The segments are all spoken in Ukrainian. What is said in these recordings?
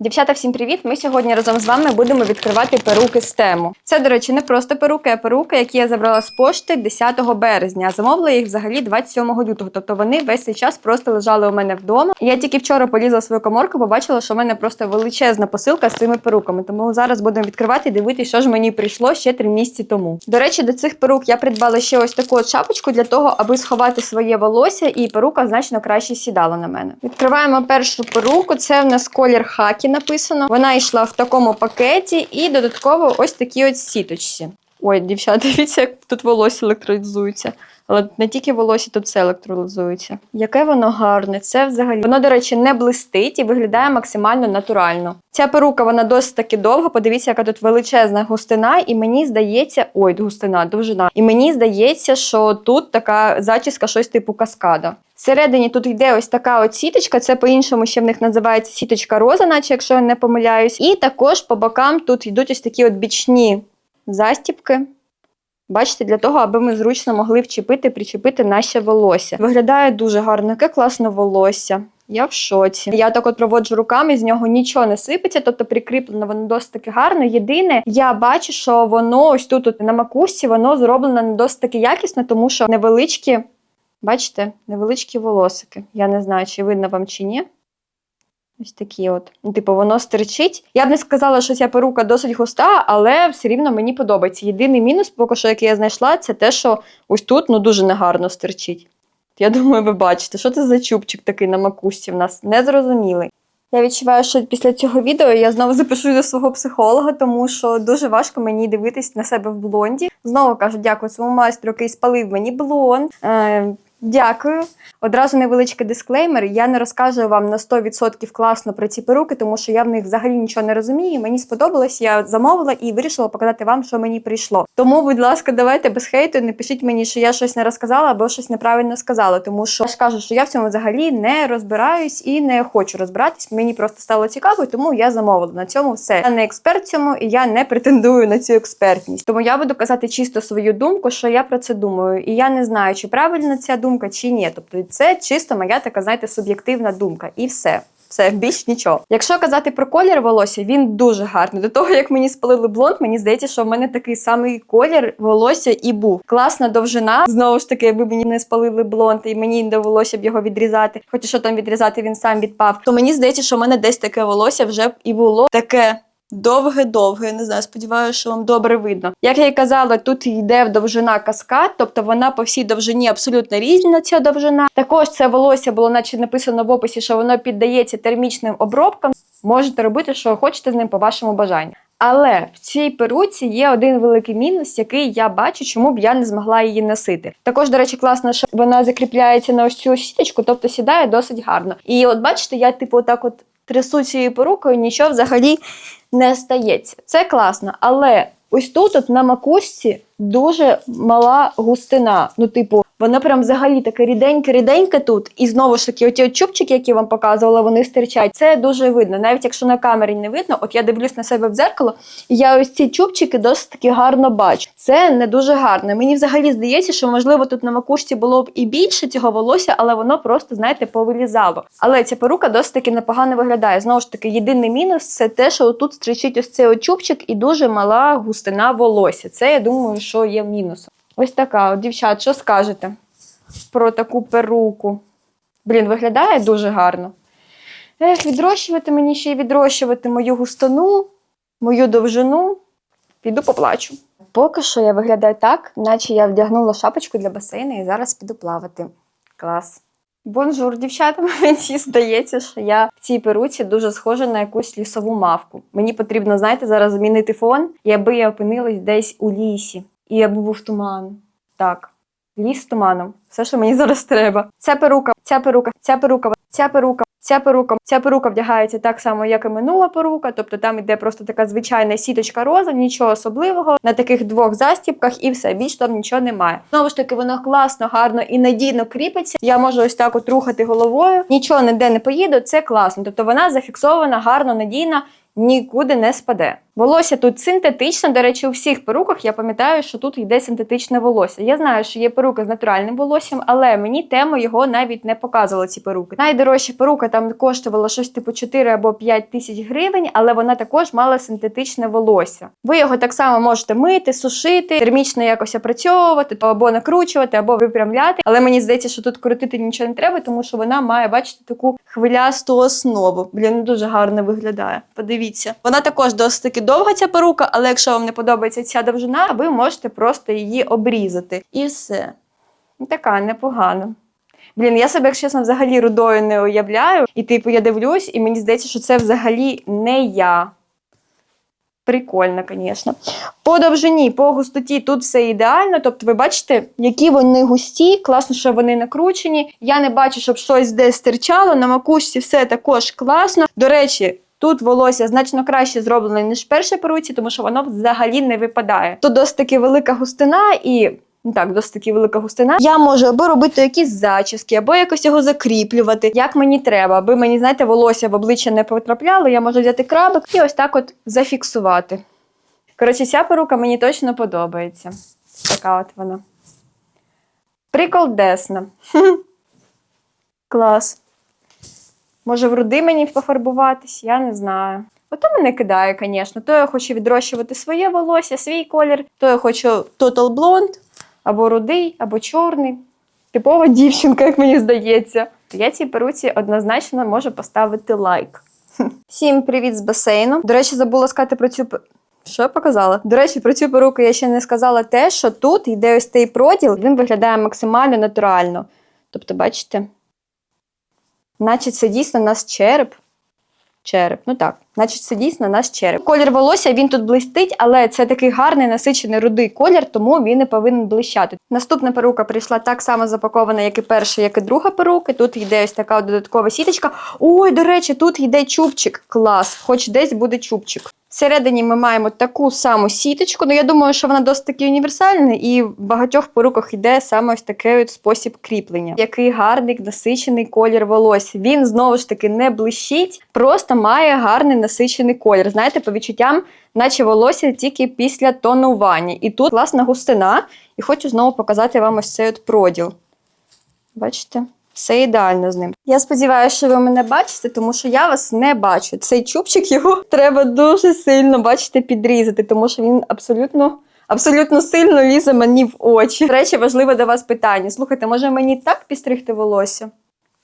Дівчата, всім привіт! Ми сьогодні разом з вами будемо відкривати перуки з тему. Це, до речі, не просто перуки, а перуки, які я забрала з пошти 10 березня. А замовила їх взагалі 27 лютого. Тобто вони весь цей час просто лежали у мене вдома. Я тільки вчора полізла в свою коморку, побачила, що в мене просто величезна посилка з цими перуками. Тому зараз будемо відкривати і дивитися, що ж мені прийшло ще три місяці тому. До речі, до цих перук я придбала ще ось таку от шапочку для того, аби сховати своє волосся, і перука значно краще сідала на мене. Відкриваємо першу перуку. Це в нас колір хакі написано. Вона йшла в такому пакеті, і додатково ось такі от сіточці. Ой, дівчата, дивіться, як тут волосся електролізується. Але не тільки волосся, тут все електролізується. Яке воно гарне, це взагалі. Воно, до речі, не блистить і виглядає максимально натурально. Ця перука, вона досить таки довга. Подивіться, яка тут величезна густина, і мені здається, ой, густина, довжина. І мені здається, що тут така зачіска, щось типу каскада. Всередині тут йде ось така от сіточка, це по-іншому ще в них називається сіточка роза, наче якщо я не помиляюсь. І також по бокам тут йдуть ось такі от бічні застіпки. Бачите, для того, аби ми зручно могли вчепити, причепити наше волосся. Виглядає дуже гарно, яке класне волосся. Я в шоці. Я так от проводжу руками, з нього нічого не сипеться, тобто прикріплено воно досить таки гарно. Єдине, я бачу, що воно ось тут на макушці воно зроблено не досить таки якісно, тому що невеличкі, бачите, невеличкі волосики. Я не знаю, чи видно вам чи ні. Ось такі от. Ну, Типу, воно стирчить. Я б не сказала, що ця перука досить густа, але все рівно мені подобається. Єдиний мінус, поки що, який я знайшла, це те, що ось тут ну, дуже негарно стирчить. Я думаю, ви бачите, що це за чубчик такий на макушці в нас незрозумілий. Я відчуваю, що після цього відео я знову запишу до свого психолога, тому що дуже важко мені дивитись на себе в блонді. Знову кажу, дякую своєму майстру, який спалив мені блонд. Е, Дякую. Одразу невеличкий дисклеймер. Я не розказую вам на 100% класно про ці перуки, тому що я в них взагалі нічого не розумію. Мені сподобалось, я замовила і вирішила показати вам, що мені прийшло. Тому, будь ласка, давайте без хейту, не пишіть мені, що я щось не розказала або щось неправильно сказала. Тому що я ж кажу, що я в цьому взагалі не розбираюсь і не хочу розбиратись. Мені просто стало цікаво, тому я замовила. На цьому все. Я не експерт цьому, і я не претендую на цю експертність. Тому я буду казати чисто свою думку, що я про це думаю. І я не знаю, чи правильна ця думка чи ні. Тобто, це чисто моя така, знаєте, суб'єктивна думка, і все. Все, більш нічого. Якщо казати про колір волосся, він дуже гарний. До того, як мені спалили блонд, мені здається, що в мене такий самий колір волосся і був. Класна довжина. Знову ж таки, якби мені не спалили блонд, і мені не довелося б його відрізати. Хоча що там відрізати, він сам відпав. То мені здається, що в мене десь таке волосся вже б і було таке. Довге-довге, не знаю, сподіваюся, що вам добре видно. Як я і казала, тут йде довжина каскад, тобто вона по всій довжині абсолютно різна ця довжина. Також це волосся було, наче написано в описі, що воно піддається термічним обробкам. Можете робити, що хочете з ним по вашому бажанню. Але в цій перуці є один великий мінус, який я бачу, чому б я не змогла її носити. Також, до речі, класно, що вона закріпляється на ось цю сіточку, тобто сідає досить гарно. І от бачите, я типу так от трясу цією перукою, нічого взагалі не стається. Це класно, але ось тут, от на макушці, дуже мала густина. Ну, типу, вона прям взагалі таке ріденьке-ріденьке тут. І знову ж таки, оті от чубчики, які я вам показувала, вони стирчать. Це дуже видно. Навіть якщо на камері не видно, от я дивлюсь на себе в дзеркало, і я ось ці чубчики досить таки гарно бачу. Це не дуже гарно. Мені взагалі здається, що можливо тут на макушці було б і більше цього волосся, але воно просто, знаєте, повилізало. Але ця перука досить таки непогано виглядає. Знову ж таки, єдиний мінус це те, що тут стричить ось цей чубчик і дуже мала густина волосся. Це я думаю, що є мінусом. Ось така, от, дівчат, що скажете про таку перуку? Блін, виглядає дуже гарно. Ех, відрощувати мені ще й відрощувати мою густину, мою довжину. Піду поплачу. Поки що я виглядаю так, наче я вдягнула шапочку для басейну і зараз піду плавати. Клас. Бонжур, дівчата, мені здається, що я в цій перуці дуже схожа на якусь лісову мавку. Мені потрібно, знаєте, зараз змінити фон, і аби я опинилась десь у лісі. І аби був туман. Так, ліс з туманом. Все, що мені зараз треба. Ця перука, ця перука, ця перука, ця перука, ця перука, ця перука вдягається так само, як і минула перука. Тобто там іде просто така звичайна сіточка роза, нічого особливого. На таких двох застібках і все, більш там нічого немає. Знову ж таки, воно класно, гарно і надійно кріпиться. Я можу ось так от рухати головою, нічого ніде не поїду, це класно. Тобто вона зафіксована, гарно, надійна. Нікуди не спаде. Волосся тут синтетичне. До речі, у всіх перуках я пам'ятаю, що тут йде синтетичне волосся. Я знаю, що є перуки з натуральним волоссям, але мені тема його навіть не показувала ці перуки. Найдорожча перука там коштувала щось типу 4 або 5 тисяч гривень, але вона також мала синтетичне волосся. Ви його так само можете мити, сушити, термічно якось опрацьовувати, то або накручувати, або випрямляти. Але мені здається, що тут крутити нічого не треба, тому що вона має бачити таку хвилясту основу. Блін, дуже гарно виглядає. Подивіться. Вона також досить таки довга ця перука, але якщо вам не подобається ця довжина, ви можете просто її обрізати. І все. Ну, Така непогана. Блін, я себе, якщо чесно, взагалі рудою не уявляю. І типу я дивлюсь, і мені здається, що це взагалі не я. Прикольно, звісно. По довжині, по густоті тут все ідеально. Тобто, ви бачите, які вони густі, класно, що вони накручені. Я не бачу, щоб щось десь стирчало. На макушці все також класно. До речі. Тут волосся значно краще зроблене, ніж в першій перуці, тому що воно взагалі не випадає. Тут досить таки велика густина і. Ну так, досить таки велика густина. Я можу або робити якісь зачіски, або якось його закріплювати, як мені треба, аби мені, знаєте, волосся в обличчя не потрапляло, я можу взяти крабик і ось так от зафіксувати. Коротше, ця перука мені точно подобається. Така от вона. Приколдесна. Клас. Може, в руди мені пофарбуватись, я не знаю. Ото мене кидає, звісно. То я хочу відрощувати своє волосся, свій колір, то я хочу Total Blonde, або рудий, або чорний. Типова дівчинка, як мені здається. Я цій перуці однозначно можу поставити лайк. Всім привіт з басейну. До речі, забула сказати про цю. Що я показала? До речі, про цю перуку я ще не сказала те, що тут йде ось цей проділ, він виглядає максимально натурально. Тобто, бачите? Наче це дійсно наш череп. Череп, ну так, значить, це дійсно наш череп. Колір волосся він тут блистить, але це такий гарний насичений рудий колір, тому він не повинен блищати. Наступна перука прийшла так само запакована, як і перша, як і друга перука. Тут йде ось така додаткова сіточка. Ой, до речі, тут йде чубчик. Клас, хоч десь буде чубчик. Всередині ми маємо таку саму сіточку. Ну я думаю, що вона досить таки універсальна, і в багатьох перуках йде саме ось такий от спосіб кріплення. Який гарний насичений колір волосся. Він знову ж таки не блищить, просто має гарний насичений колір. Знаєте, по відчуттям, наче волосся тільки після тонування. І тут класна густина. І хочу знову показати вам ось цей от проділ. Бачите? Все ідеально з ним. Я сподіваюся, що ви мене бачите, тому що я вас не бачу. Цей чубчик його треба дуже сильно бачите, підрізати, тому що він абсолютно. Абсолютно сильно лізе мені в очі. До речі, важливе до вас питання. Слухайте, може мені так підстригти волосся?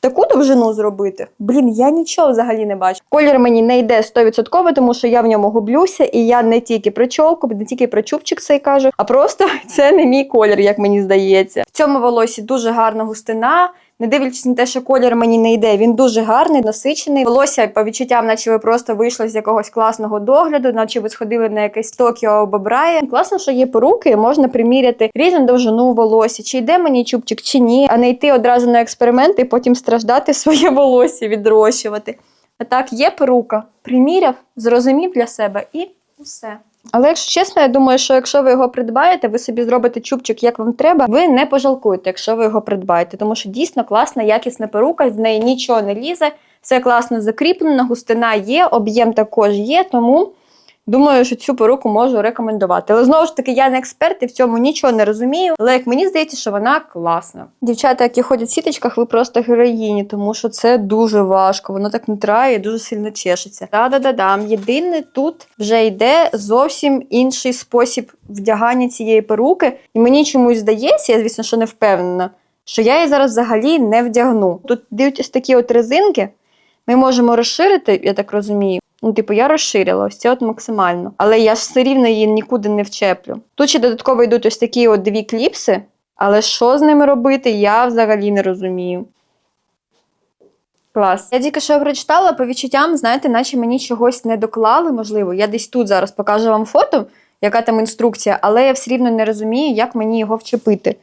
Таку довжину зробити? Блін, я нічого взагалі не бачу. Колір мені не йде 100%, тому що я в ньому гублюся, і я не тільки про чолку, не тільки про чубчик цей кажу, а просто це не мій колір, як мені здається. В цьому волосі дуже гарна густина. Не дивлячись на те, що колір мені не йде, він дуже гарний, насичений. Волосся по відчуттям, наче ви просто вийшли з якогось класного догляду, наче ви сходили на якесь Токіо або Брайан. Класно, що є поруки, можна приміряти різну довжину волосся, чи йде мені чубчик, чи ні, а не йти одразу на експерименти і потім страждати своє волосся, відрощувати. А так, є порука, приміряв, зрозумів для себе і все. Але якщо чесно, я думаю, що якщо ви його придбаєте, ви собі зробите чубчик, як вам треба, ви не пожалкуєте, якщо ви його придбаєте, тому що дійсно класна, якісна перука, з неї нічого не лізе, все класно закріплено, густина є, об'єм також є, тому думаю, що цю перуку можу рекомендувати. Але знову ж таки, я не експерт і в цьому нічого не розумію. Але як мені здається, що вона класна. Дівчата, які ходять в сіточках, ви просто героїні, тому що це дуже важко. Воно так не трає, дуже сильно чешеться. Да-да-да-дам. Єдине тут вже йде зовсім інший спосіб вдягання цієї перуки. І мені чомусь здається, я звісно, що не впевнена, що я її зараз взагалі не вдягну. Тут дають такі от резинки. Ми можемо розширити, я так розумію. Ну, типу, я розширила ось це от максимально. Але я ж все рівно її нікуди не вчеплю. Тут ще додатково йдуть ось такі от дві кліпси, але що з ними робити, я взагалі не розумію. Клас. Я тільки що прочитала по відчуттям, знаєте, наче мені чогось не доклали, можливо. Я десь тут зараз покажу вам фото, яка там інструкція, але я все рівно не розумію, як мені його вчепити.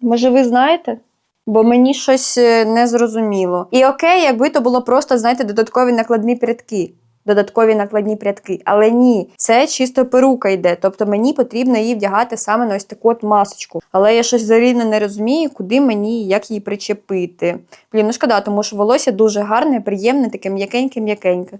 Може, ви знаєте? Бо мені щось е, не зрозуміло. І окей, якби то було просто, знаєте, додаткові накладні прядки. Додаткові накладні прядки. Але ні, це чисто перука йде. Тобто мені потрібно її вдягати саме на ось таку от масочку. Але я щось зарівно не розумію, куди мені і як її причепити. Блін, ну шкода, тому що волосся дуже гарне, приємне, таке м'якеньке-м'якеньке.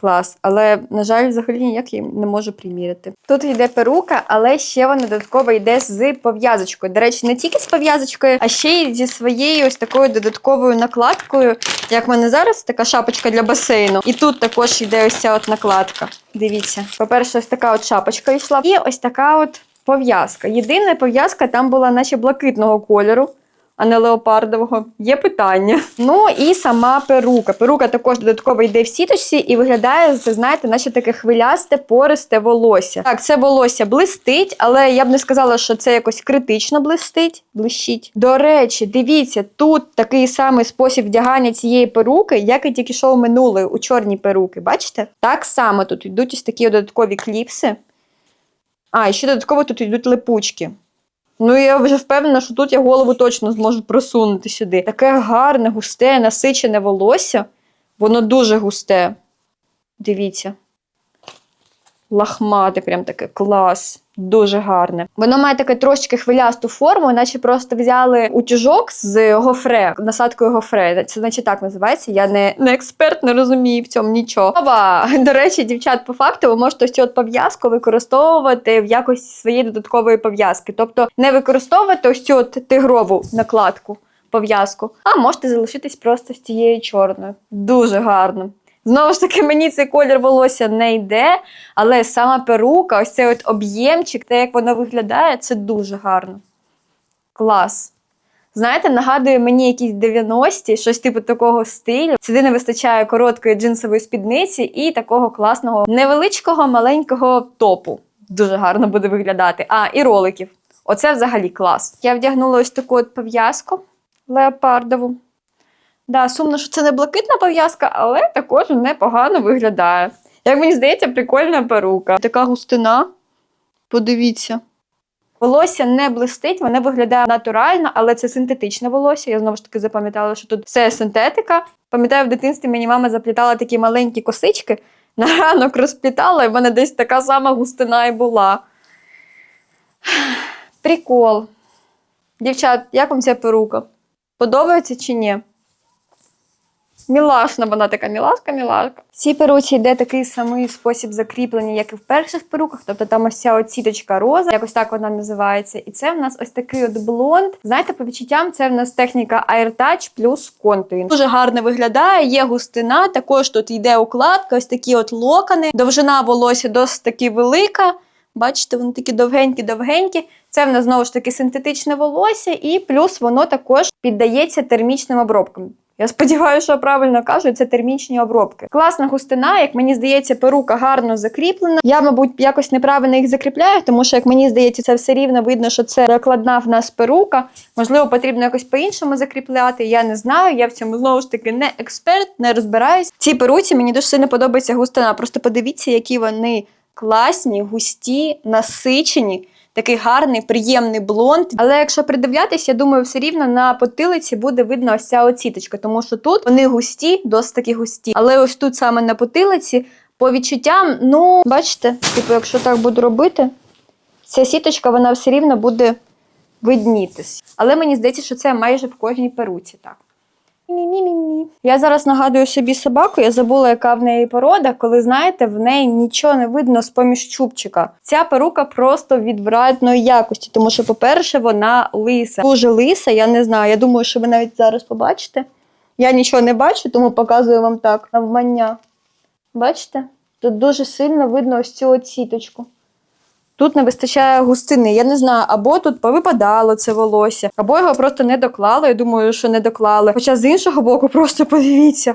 Клас, але на жаль, взагалі ніяк її не можу приміряти. Тут йде перука, але ще вона додатково йде з пов'язочкою. До речі, не тільки з пов'язочкою, а ще й зі своєю ось такою додатковою накладкою. Як в мене зараз така шапочка для басейну. І тут також йде ось ця от накладка. Дивіться, по-перше, ось така от шапочка йшла, і ось така от пов'язка. Єдина пов'язка там була, наче блакитного кольору а не леопардового. Є питання. Ну і сама перука. Перука також додатково йде в сіточці і виглядає, це знаєте, наче таке хвилясте, пористе волосся. Так, це волосся блистить, але я б не сказала, що це якось критично блистить. Блищить. До речі, дивіться, тут такий самий спосіб вдягання цієї перуки, як і тільки що минулої у чорні перуки. Бачите? Так само тут йдуть ось такі додаткові кліпси. А, і ще додатково тут йдуть липучки. Ну, я вже впевнена, що тут я голову точно зможу просунути сюди. Таке гарне, густе, насичене волосся. Воно дуже густе. Дивіться. Лахмате, прям таке клас. Дуже гарне. Воно має таке трошечки хвилясту форму, наче просто взяли утюжок з гофре, насадкою гофре. Це наче так називається. Я не, не експерт, не розумію в цьому нічого. Оба! До речі, дівчат, по факту, ви можете ось цю от пов'язку використовувати в якості своєї додаткової пов'язки. Тобто не використовувати ось цю от тигрову накладку, пов'язку, а можете залишитись просто з цією чорною. Дуже гарно. Знову ж таки, мені цей колір волосся не йде, але сама перука, ось цей от об'ємчик, те, як воно виглядає, це дуже гарно. Клас. Знаєте, нагадує мені якісь 90-ті, щось типу такого стилю. Сюди не вистачає короткої джинсової спідниці і такого класного невеличкого маленького топу. Дуже гарно буде виглядати. А, і роликів. Оце взагалі клас. Я вдягнула ось таку от пов'язку леопардову. Да, сумно, що це не блакитна пов'язка, але також непогано виглядає. Як мені здається, прикольна перука. Така густина. Подивіться. Волосся не блистить, воно виглядає натурально, але це синтетичне волосся. Я знову ж таки запам'ятала, що тут все синтетика. Пам'ятаю, в дитинстві мені мама заплітала такі маленькі косички, на ранок розплітала, і в мене десь така сама густина і була. Прикол. Дівчат, як вам ця перука? Подобається чи ні? Мілашна, вона така мілашка, мілашка. В цій перуці йде такий самий спосіб закріплення, як і в перших перуках. Тобто там ось ця от сіточка роза, якось так вона називається. І це в нас ось такий от блонд. Знаєте, по відчуттям, це в нас техніка Air Touch плюс контур. Дуже гарно виглядає, є густина. Також тут йде укладка, ось такі от локони. Довжина волосся досить таки велика. Бачите, вони такі довгенькі-довгенькі. Це в нас знову ж таки синтетичне волосся, і плюс воно також піддається термічним обробкам. Я сподіваюся, що правильно кажу, це термічні обробки. Класна густина, як мені здається, перука гарно закріплена. Я, мабуть, якось неправильно їх закріпляю, тому що, як мені здається, це все рівно видно, що це накладна в нас перука. Можливо, потрібно якось по-іншому закріпляти. Я не знаю. Я в цьому знову ж таки не експерт, не розбираюсь. Ці перуці мені дуже сильно подобається густина. Просто подивіться, які вони класні, густі, насичені. Такий гарний, приємний блонд. Але якщо придивлятись, я думаю, все рівно на потилиці буде видно ось ця оціточка, тому що тут вони густі, досить такі густі. Але ось тут саме на потилиці, по відчуттям, ну, бачите, типу, якщо так буду робити, ця сіточка вона все рівно буде виднітись. Але мені здається, що це майже в кожній перуці так. Мі-мі-мі-мі. Я зараз нагадую собі собаку, я забула, яка в неї порода, коли, знаєте, в неї нічого не видно з поміж чубчика. Ця перука просто відвратної якості, тому що, по-перше, вона лиса. Дуже лиса, я не знаю. Я думаю, що ви навіть зараз побачите. Я нічого не бачу, тому показую вам так навмання. Бачите? Тут дуже сильно видно ось цю сіточку. Тут не вистачає густини. Я не знаю, або тут повипадало це волосся, або його просто не доклали. Я думаю, що не доклали. Хоча з іншого боку, просто подивіться,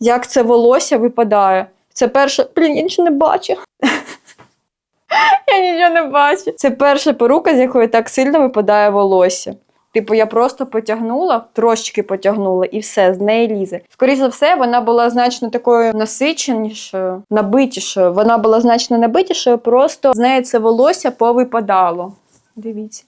як це волосся випадає. Це перше. Блін, я нічого не бачу. Я нічого не бачу. Це перша порука, з якої так сильно випадає волосся. Типу, я просто потягнула, трошечки потягнула, і все, з неї лізе. Скоріше за все, вона була значно такою насиченішою, набитішою. Вона була значно набитішою, просто з неї це волосся повипадало. Дивіться.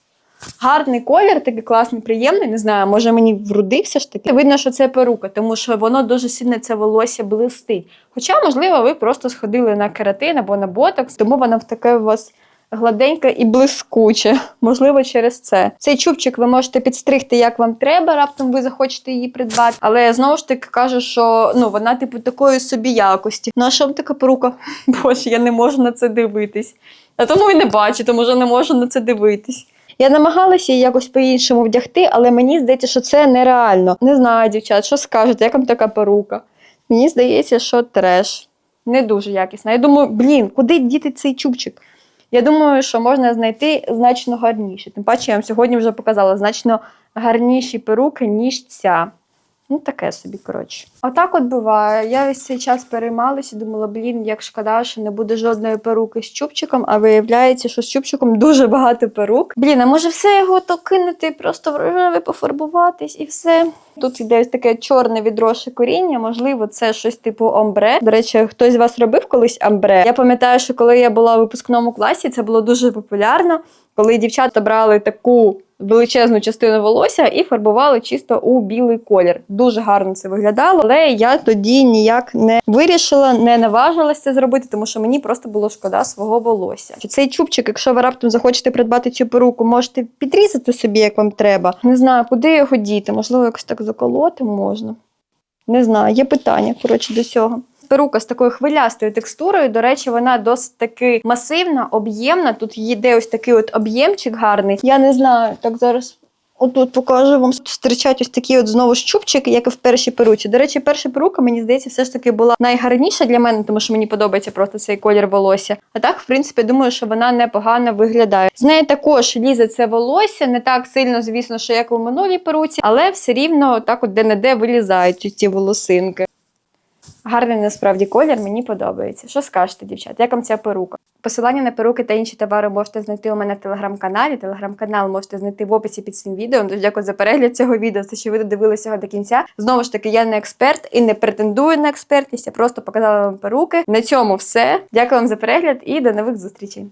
Гарний колір, такий класний, приємний. Не знаю, може мені врудився ж таки. Видно, що це перука, тому що воно дуже сильно це волосся блистить. Хоча, можливо, ви просто сходили на кератин або на ботокс, тому воно в таке у вас гладенька і блискуча. Можливо, через це. Цей чубчик ви можете підстригти, як вам треба, раптом ви захочете її придбати. Але знову ж таки кажу, що ну вона, типу, такої собі якості. Ну а що вам така порука? Боже, я не можу на це дивитись. А тому і не бачу, тому що не можу на це дивитись. Я намагалася її якось по-іншому вдягти, але мені здається, що це нереально. Не знаю, дівчат, що скажете, як вам така порука? Мені здається, що треш. Не дуже якісна. Я думаю, блін, куди діти цей чубчик? Я думаю, що можна знайти значно гарніше. Тим паче, я вам сьогодні вже показала значно гарніші перуки, ніж ця. Ну, таке собі, коротше. Отак от буває. Я весь цей час переймалася, думала, блін, як шкода, що не буде жодної перуки з чубчиком, а виявляється, що з чубчиком дуже багато перук. Блін, а може все його то кинути, просто в рожеве пофарбуватись і все. Тут ось таке чорне відроше коріння, можливо, це щось типу омбре. До речі, хтось з вас робив колись амбре. Я пам'ятаю, що коли я була у випускному класі, це було дуже популярно, коли дівчата брали таку величезну частину волосся і фарбували чисто у білий колір. Дуже гарно це виглядало, але я тоді ніяк не вирішила, не наважилася зробити, тому що мені просто було шкода свого волосся. Цей чубчик, якщо ви раптом захочете придбати цю перуку, можете підрізати собі, як вам треба. Не знаю, куди його діти, можливо, якось так заколоти можна. Не знаю, є питання коротше до цього. Перука з такою хвилястою текстурою. До речі, вона досить таки масивна, об'ємна. Тут є ось такий от об'ємчик гарний. Я не знаю, так зараз. Отут покажу вам зустрічать ось такі от знову ж чубчики, як і в першій перуці. До речі, перша перука, мені здається, все ж таки була найгарніша для мене, тому що мені подобається просто цей колір волосся. А так, в принципі, думаю, що вона непогано виглядає. З неї також лізе це волосся, не так сильно, звісно, що як у минулій перуці, але все рівно так от де-не-де вилізають ці волосинки. Гарний насправді колір, мені подобається. Що скажете, дівчат? Як вам ця перука? Посилання на перуки та інші товари можете знайти у мене в телеграм-каналі. Телеграм-канал можете знайти в описі під цим відео. Тож дякую за перегляд цього відео. Це що ви додивилися його до кінця. Знову ж таки, я не експерт і не претендую на експертність. Я просто показала вам перуки. На цьому все. Дякую вам за перегляд і до нових зустрічей.